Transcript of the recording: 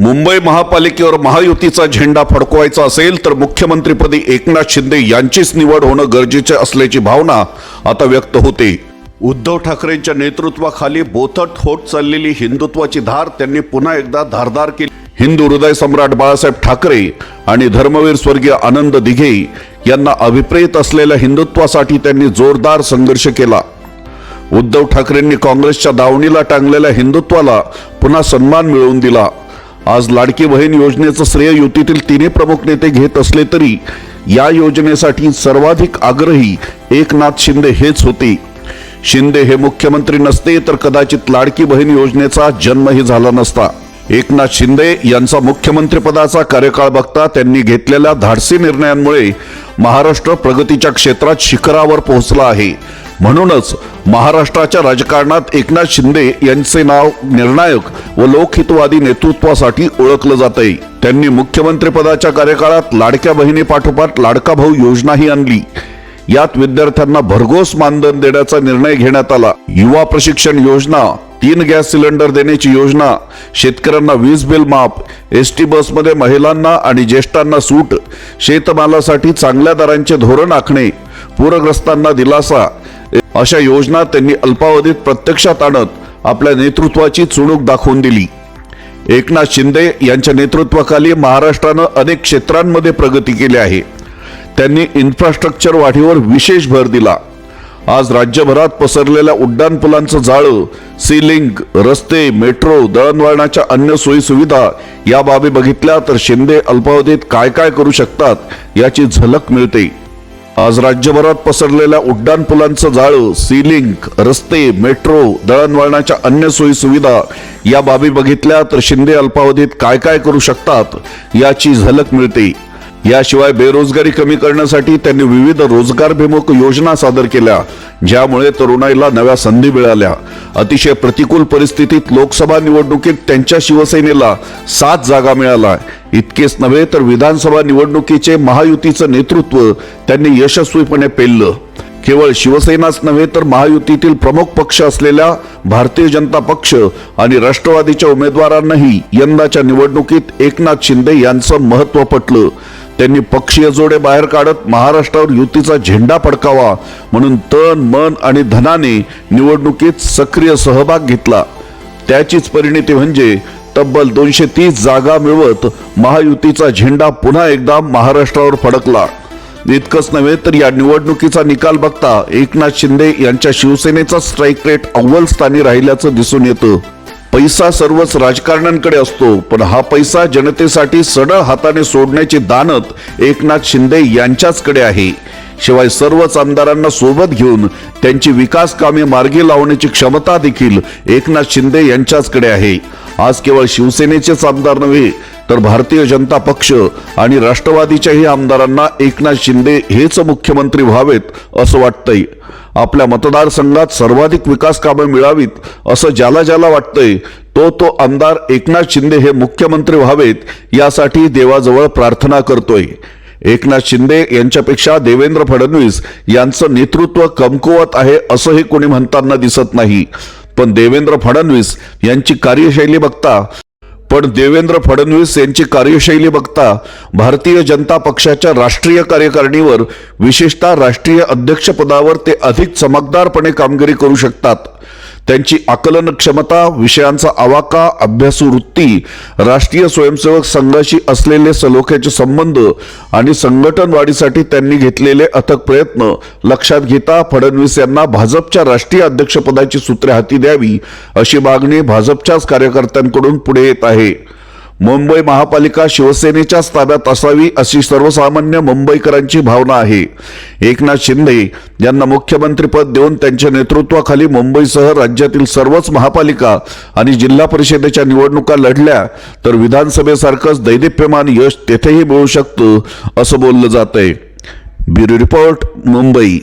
मुंबई महापालिकेवर महायुतीचा झेंडा फडकवायचा असेल तर मुख्यमंत्रीपदी एकनाथ शिंदे यांचीच निवड होणं गरजेचे असल्याची भावना आता व्यक्त होते. उद्धव ठाकरेंच्या नेतृत्वाखाली बोथट होत चाललेली हिंदुत्वाची धार त्यांनी पुन्हा एकदा धारदार केली. हिंदू हृदय सम्राट बाळासाहेब ठाकरे आणि धर्मवीर स्वर्गीय आनंद दिघे यांना अभिप्रेत असलेल्या हिंदुत्वासाठी त्यांनी जोरदार संघर्ष केला. उद्धव ठाकरेंनी काँग्रेसच्या दावणीला टांगलेल्या हिंदुत्वाला पुन्हा सन्मान मिळवून दिला. आज लाडकी बहीण योजनेचं श्रेय युतीतील तिन्ही प्रमुख नेते घेत असले तरी या योजनेसाठी सर्वाधिक आग्रही एकनाथ शिंदे हेच होते. शिंदे हे मुख्यमंत्री नसते तर कदाचित लाडकी बहीण योजनेचा जन्मही झाला नसता. एकनाथ शिंदे यांचा मुख्यमंत्रीपदाचा कार्यकाळ बघता त्यांनी घेतलेल्या धाडसी निर्णयांमुळे महाराष्ट्र प्रगतीच्या क्षेत्रात शिखरावर पोहोचला आहे. म्हणूनच महाराष्ट्राच्या राजकारणात एकनाथ शिंदे यांचे नाव निर्णायक व लोकहितवादी नेतृत्वासाठी ओळखलं जात आहे त्यांनी मुख्यमंत्रीपदाच्या कार्यकाळात लाडक्या बहिणीपाठोपाठ लाडका भाऊ योजनाही आणली. यात विद्यार्थ्यांना भरघोस मानधन देण्याचा निर्णय घेण्यात आला. युवा प्रशिक्षण योजना तीन गॅस सिलेंडर देण्याची योजना शेतकऱ्यांना वीज बिल माफ एस टी बसमध्ये महिलांना आणि ज्येष्ठांना सूट शेतमालासाठी चांगल्या दरांचे धोरण आखणे पूरग्रस्तांना दिलासा अशा योजना त्यांनी अल्पावधीत प्रत्यक्षात आणत आपल्या नेतृत्वाची चुणूक दाखवून दिली. एकनाथ शिंदे यांच्या नेतृत्वाखाली महाराष्ट्रानं अनेक क्षेत्रांमध्ये प्रगती केली आहे. त्यांनी इन्फ्रास्ट्रक्चर वाढीवर विशेष भर दिला. आज राज्यभरात पसरलेल्या उड्डाणपुलांचं जाळं सीलिंग रस्ते मेट्रो दळणवळणाच्या अन्य सोयी सुविधा या बाबी बघितल्या तर शिंदे अल्पावधीत काय काय करू शकतात याची झलक मिळते. आज राज्यभरात पसरलेल्या उड्डाणपुलांचं जाळं सीलिंग रस्ते मेट्रो दळणवळणाच्या अन्य सोयी सुविधा या बाबी बघितल्या तर शिंदे अल्पावधीत काय काय करू शकतात याची झलक मिळते. याशिवाय बेरोजगारी कमी करण्यासाठी त्यांनी विविध रोजगारभिमुख योजना सादर केल्या ज्यामुळे तरुणाईला नव्या संधी मिळाल्या. अतिशय प्रतिकूल परिस्थितीत लोकसभा निवडणुकीत त्यांच्या शिवसेनेला सात जागा मिळाल्या. इतकेच नव्हे तर विधानसभा निवडणुकीचे महायुतीचं नेतृत्व त्यांनी यशस्वीपणे पेललं. केवळ शिवसेनाच नव्हे तर महायुतीतील प्रमुख पक्ष असलेल्या भारतीय जनता पक्ष आणि राष्ट्रवादीच्या उमेदवारांनाही यंदाच्या निवडणुकीत एकनाथ शिंदे यांचं महत्त्व पटलं. त्यांनी पक्षीय जोडे बाहेर काढत महाराष्ट्रावर युतीचा झेंडा फडकावा म्हणून तन मन आणि धनाने निवडणुकीत सक्रिय सहभाग घेतला. त्याचीच परिणिती म्हणजे तब्बल दोनशे तीस जागा मिळवत महायुतीचा झेंडा पुन्हा एकदा महाराष्ट्रावर फडकला. इतकंच नव्हे तर या निवडणुकीचा निकाल बघता एकनाथ शिंदे यांच्या शिवसेनेचा स्ट्राईक रेट अव्वल स्थानी राहिल्याचं दिसून येतं. पैसा सर्वच राजकारण्यांकडे असतो पण हा पैसा जनतेसाठी सडळ हाताने सोडण्याची दानत एकनाथ शिंदे यांच्याचकडे आहे. शिवाय सर्वच आमदारांना सोबत घेऊन त्यांची विकास कामे मार्गी लावण्याची क्षमता देखील एकनाथ शिंदे यांच्याचकडे आहे. आज केवळ शिवसेनेचेच आमदार नव्हे तर भारतीय जनता पक्ष आणि राष्ट्रवादीच्याही आमदारांना एकनाथ शिंदे हेच मुख्यमंत्री व्हावेत असं वाटतंय. आपल्या मतदारसंघात सर्वाधिक विकास कामे मिळावीत असं ज्याला ज्याला वाटतंय तो तो आमदार एकनाथ शिंदे हे मुख्यमंत्री व्हावेत यासाठी देवाजवळ प्रार्थना करतोय. एकनाथ शिंदे यांच्यापेक्षा देवेंद्र फडणवीस यांचं नेतृत्व कमकुवत आहे असंही कोणी म्हणताना दिसत नाही. पण देवेंद्र फडणवीस यांची कार्यशैली बघता पण देवेंद्र फडणवीस यांची कार्यशैली बघता भारतीय जनता पक्षाच्या राष्ट्रीय कार्यकारिणीवर विशेषतः राष्ट्रीय अध्यक्षपदावर ते अधिक चमकदारपणे कामगिरी करू शकतात. त्यांची आकलन क्षमता विषयांचा आवाका अभ्यासू वृत्ती राष्ट्रीय स्वयंसेवक संघाशी असलेले सलोख्याचे संबंध आणि संघटन वाढीसाठी त्यांनी घेतलेले अथक प्रयत्न लक्षात घेता फडणवीस यांना भाजपच्या राष्ट्रीय अध्यक्षपदाची सूत्रे हाती द्यावी अशी मागणी भाजपच्याच कार्यकर्त्यांकडून पुढे येत आहे. आहे. मुंबई महापालिका शिवसेनेच्याच ताब्यात असावी अशी सर्वसामान्य मुंबईकरांची भावना आहे. एकनाथ शिंदे यांना मुख्यमंत्रीपद देऊन त्यांच्या नेतृत्वाखाली मुंबईसह राज्यातील सर्वच महापालिका आणि जिल्हा परिषदेच्या निवडणुका लढल्या तर विधानसभेसारखंच दैदिप्यमान यश तेथेही मिळू शकतं असं बोललं जात आहे ब्युरो रिपोर्ट मुंबई.